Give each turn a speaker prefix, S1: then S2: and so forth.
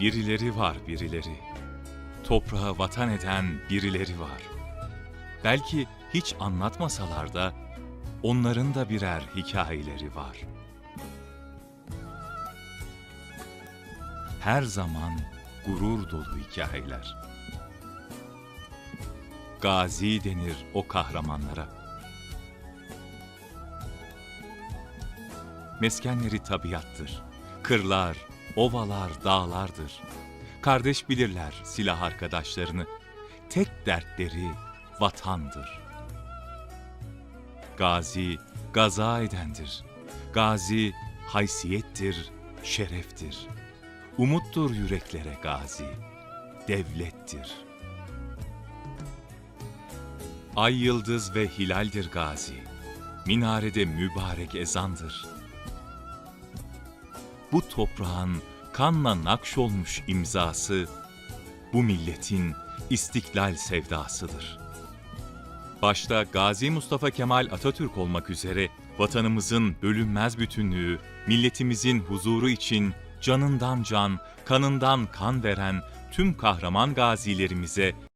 S1: Birileri var birileri. Toprağı vatan eden birileri var. Belki hiç anlatmasalar da onların da birer hikayeleri var. Her zaman gurur dolu hikayeler. Gazi denir o kahramanlara. Meskenleri tabiattır. Kırlar, ovalar, dağlardır. Kardeş bilirler silah arkadaşlarını. Tek dertleri vatandır. Gazi, gaza edendir. Gazi, haysiyettir, şereftir. Umuttur yüreklere gazi, devlettir. Ay yıldız ve hilaldir gazi. Minarede mübarek ezandır. Bu toprağın kanla nakşolmuş imzası, bu milletin istiklal sevdasıdır. Başta Gazi Mustafa Kemal Atatürk olmak üzere vatanımızın bölünmez bütünlüğü, milletimizin huzuru için canından can, kanından kan veren tüm kahraman gazilerimize